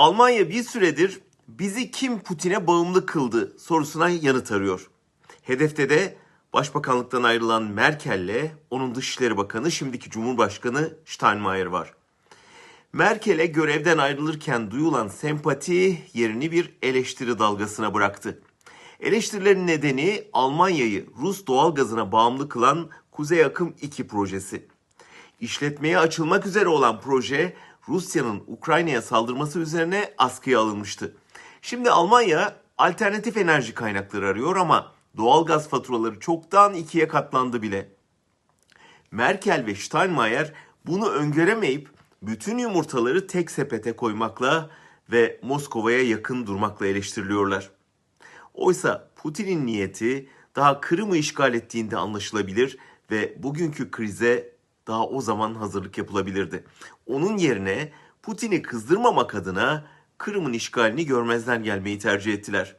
Almanya bir süredir bizi kim Putin'e bağımlı kıldı sorusuna yanıt arıyor. Hedefte de Başbakanlıktan ayrılan Merkel'le onun Dışişleri Bakanı şimdiki Cumhurbaşkanı Steinmeier var. Merkel'e görevden ayrılırken duyulan sempati yerini bir eleştiri dalgasına bıraktı. Eleştirilerin nedeni Almanya'yı Rus doğalgazına bağımlı kılan Kuzey Akım 2 projesi. İşletmeye açılmak üzere olan proje Rusya'nın Ukrayna'ya saldırması üzerine askıya alınmıştı. Şimdi Almanya alternatif enerji kaynakları arıyor ama doğalgaz faturaları çoktan ikiye katlandı bile. Merkel ve Steinmeier bunu öngöremeyip bütün yumurtaları tek sepete koymakla ve Moskova'ya yakın durmakla eleştiriliyorlar. Oysa Putin'in niyeti daha Kırım'ı işgal ettiğinde anlaşılabilir ve bugünkü krize daha o zaman hazırlık yapılabilirdi. Onun yerine Putin'i kızdırmamak adına Kırım'ın işgalini görmezden gelmeyi tercih ettiler.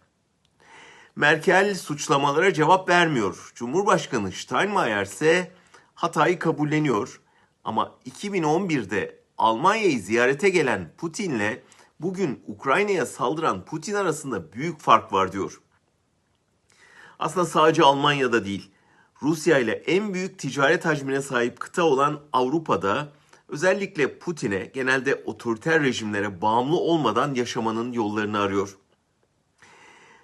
Merkel suçlamalara cevap vermiyor. Cumhurbaşkanı Steinmeier ise hatayı kabulleniyor. Ama 2011'de Almanya'yı ziyarete gelen Putin'le bugün Ukrayna'ya saldıran Putin arasında büyük fark var diyor. Aslında sadece Almanya'da değil, Rusya ile en büyük ticaret hacmine sahip kıta olan Avrupa'da özellikle Putin'e genelde otoriter rejimlere bağımlı olmadan yaşamanın yollarını arıyor.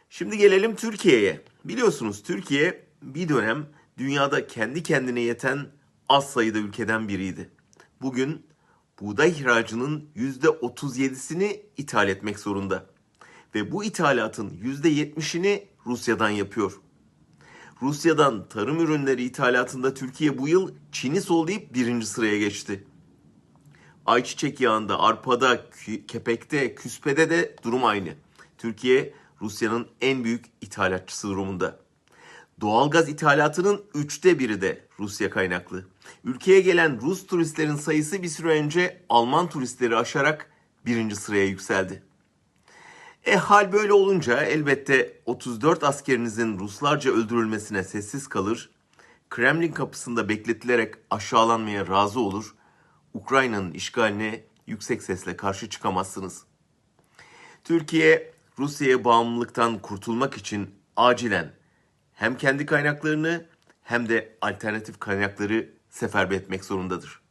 Şimdi gelelim Türkiye'ye. Biliyorsunuz Türkiye bir dönem dünyada kendi kendine yeten az sayıda ülkeden biriydi. Bugün buğday ihracının %37'sini ithal etmek zorunda. Ve bu ithalatın %70'ini Rusya'dan yapıyor. Rusya'dan tarım ürünleri ithalatında Türkiye bu yıl Çin'i sollayıp birinci sıraya geçti. Ayçiçek yağında, arpada, kepekte, küspede de durum aynı. Türkiye Rusya'nın en büyük ithalatçısı durumunda. Doğalgaz ithalatının üçte biri de Rusya kaynaklı. Ülkeye gelen Rus turistlerin sayısı bir süre önce Alman turistleri aşarak birinci sıraya yükseldi. E hal böyle olunca elbette 34 askerinizin Ruslarca öldürülmesine sessiz kalır, Kremlin kapısında bekletilerek aşağılanmaya razı olur, Ukrayna'nın işgaline yüksek sesle karşı çıkamazsınız. Türkiye Rusya'ya bağımlılıktan kurtulmak için acilen hem kendi kaynaklarını hem de alternatif kaynakları seferber etmek zorundadır.